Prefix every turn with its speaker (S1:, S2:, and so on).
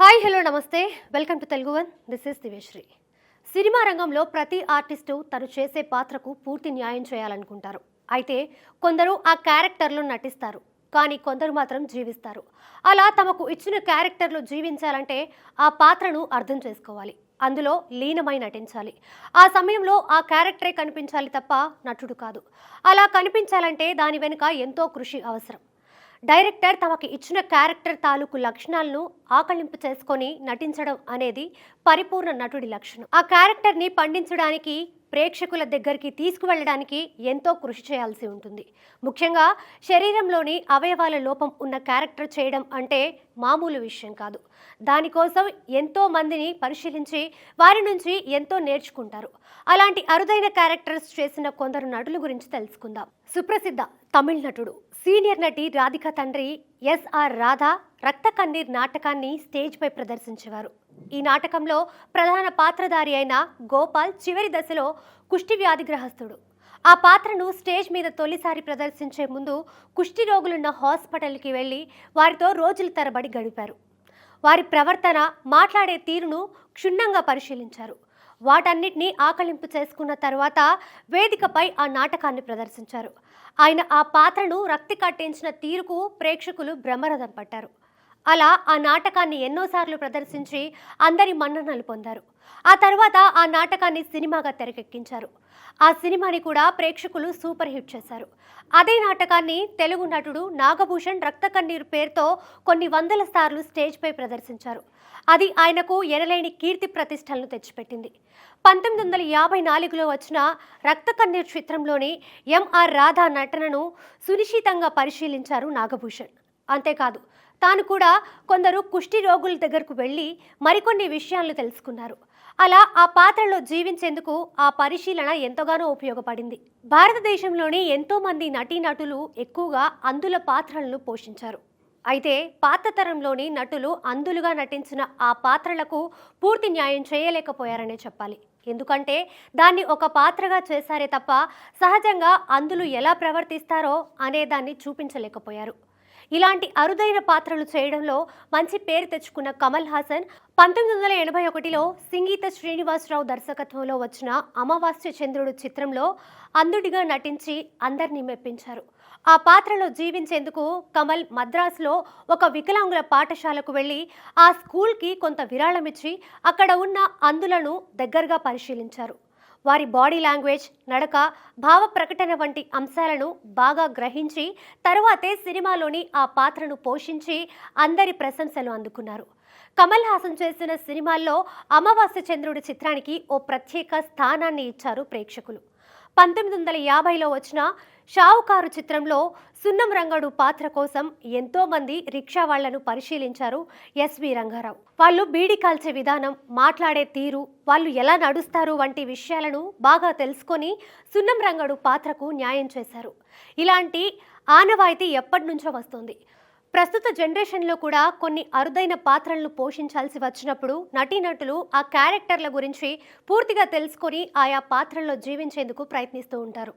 S1: Hi hello నమస్తే. Welcome to Telugu one this is దివేశ్రీ cinema రంగంలో ప్రతి ఆర్టిస్టు తను చేసే పాత్రకు పూర్తి న్యాయం చేయాలనుకుంటారు. అయితే కొందరు ఆ క్యారెక్టర్లో నటిస్తారు కానీ కొందరు మాత్రం జీవిస్తారు. అలా తమకు ఇచ్చిన క్యారెక్టర్లో జీవించాలంటే ఆ పాత్రను అర్థం చేసుకోవాలి. అందులో లీనమై నటించాలి. ఆ సమయంలో ఆ క్యారెక్టరే కనిపించాలి తప్ప నటుడు కాదు. అలా కనిపించాలంటే దాని వెనుక ఎంతో కృషి అవసరం. డైరెక్టర్ తమకి ఇచ్చిన క్యారెక్టర్ తాలూకు లక్షణాలను ఆకలింపు చేసుకొని నటించడం అనేది పరిపూర్ణ నటుడి లక్షణం. ఆ క్యారెక్టర్ని పండించడానికి ప్రేక్షకుల దగ్గరికి తీసుకువెళ్ళడానికి ఎంతో కృషి చేయాల్సి ఉంటుంది. ముఖ్యంగా శరీరంలోని అవయవాల లోపం ఉన్న క్యారెక్టర్ చేయడం అంటే మామూలు విషయం కాదు. దానికోసం ఎంతో మందిని పరిశీలించి వారి నుంచి ఎంతో నేర్చుకుంటారు. అలాంటి అరుదైన క్యారెక్టర్స్ చేసిన కొందరు నటుల గురించి తెలుసుకుందాం. సుప్రసిద్ధ తమిళ నటుడు సీనియర్ నటి రాధిక తండ్రి ఎస్ఆర్ రాధా రక్త కన్నీర్ నాటకాన్ని స్టేజ్పై ప్రదర్శించేవారు. ఈ నాటకంలో ప్రధాన పాత్రధారి అయిన గోపాల్ చివరి దశలో కుష్టి వ్యాధిగ్రహస్తుడు ఆ పాత్రను స్టేజ్ మీద తొలిసారి ప్రదర్శించే ముందు కుష్టి రోగులున్న హాస్పిటల్కి వెళ్ళి వారితో రోజుల తరబడి గడిపారు. వారి ప్రవర్తన మాట్లాడే తీరును క్షుణ్ణంగా పరిశీలించారు. వాటన్నిటినీ ఆకలింపు చేసుకున్న తర్వాత వేదికపై ఆ నాటకాన్ని ప్రదర్శించారు. ఆయన ఆ పాత్రను రక్తి కట్టించిన తీరుకు ప్రేక్షకులు బ్రహ్మరథం పట్టారు. అలా ఆ నాటకాన్ని ఎన్నోసార్లు ప్రదర్శించి అందరి మన్ననలు పొందారు. ఆ తర్వాత ఆ నాటకాన్ని సినిమాగా తెరకెక్కించారు. ఆ సినిమాని కూడా ప్రేక్షకులు సూపర్ హిట్ చేశారు. అదే నాటకాన్ని తెలుగు నటుడు నాగభూషణ్ రక్త కన్నీరు పేరుతో కొన్ని వందల సార్లు స్టేజ్పై ప్రదర్శించారు. అది ఆయనకు ఎనలేని కీర్తి ప్రతిష్టలను తెచ్చిపెట్టింది. పంతొమ్మిది వందల యాభై నాలుగులో వచ్చిన రక్తకన్నీర్ చిత్రంలోని ఎంఆర్ రాధా నటనను సునిశ్చితంగా పరిశీలించారు నాగభూషణ్. అంతేకాదు తాను కూడా కొందరు కుష్టి రోగుల దగ్గరకు వెళ్ళి మరికొన్ని విషయాలను తెలుసుకున్నారు. అలా ఆ పాత్రలో జీవించేందుకు ఆ పరిశీలన ఎంతగానో ఉపయోగపడింది. భారతదేశంలోని ఎంతో మంది నటీనటులు ఎక్కువగా అందుల పాత్రలను పోషించారు. అయితే పాత తరంలోని నటులు అందులుగా నటించిన ఆ పాత్రలకు పూర్తి న్యాయం చేయలేకపోయారనే చెప్పాలి. ఎందుకంటే దాన్ని ఒక పాత్రగా చేశారే తప్ప సహజంగా అందులు ఎలా ప్రవర్తిస్తారో అనే దాన్ని చూపించలేకపోయారు. ఇలాంటి అరుదైన పాత్రలు చేయడంలో మంచి పేరు తెచ్చుకున్న కమల్ హాసన్ పంతొమ్మిది వందల ఎనభై ఒకటిలో సింగీత శ్రీనివాసరావు దర్శకత్వంలో వచ్చిన అమావాస్య చంద్రుడు చిత్రంలో అంధుడిగా నటించి అందరినీ మెప్పించారు. ఆ పాత్రలో జీవించేందుకు కమల్ మద్రాసులో ఒక వికలాంగుల పాఠశాలకు వెళ్ళి ఆ స్కూల్కి కొంత విరాళమిచ్చి అక్కడ ఉన్న అందులను దగ్గరగా పరిశీలించారు. వారి బాడీ లాంగ్వేజ్ నడక భావ ప్రకటన వంటి అంశాలను బాగా గ్రహించి తరువాతే సినిమాలోని ఆ పాత్రను పోషించి అందరి ప్రశంసలు అందుకున్నారు. కమల్ హాసన్ చేసిన సినిమాల్లో అమావాస్య చంద్రుడి చిత్రానికి ఓ ప్రత్యేక స్థానాన్ని ఇచ్చారు ప్రేక్షకులు. పంతొమ్మిది వందల యాభైలో వచ్చిన షావుకారు చిత్రంలో సున్నం రంగడు పాత్ర కోసం ఎంతోమంది రిక్షా వాళ్ళను పరిశీలించారు ఎస్వి రంగారావు. వాళ్ళు బీడి కాల్చే విధానం మాట్లాడే తీరు వాళ్ళు ఎలా నడుస్తారు వంటి విషయాలను బాగా తెలుసుకొని సున్నం రంగడు పాత్రకు న్యాయం చేశారు. ఇలాంటి ఆనవాయితీ ఎప్పటి నుంచో వస్తుంది. ప్రస్తుత జనరేషన్లో కూడా కొన్ని అరుదైన పాత్రలను పోషించాల్సి వచ్చినప్పుడు నటీనటులు ఆ క్యారెక్టర్ల గురించి పూర్తిగా తెలుసుకొని ఆయా పాత్రల్లో జీవించేందుకు ప్రయత్నిస్తూ ఉంటారు.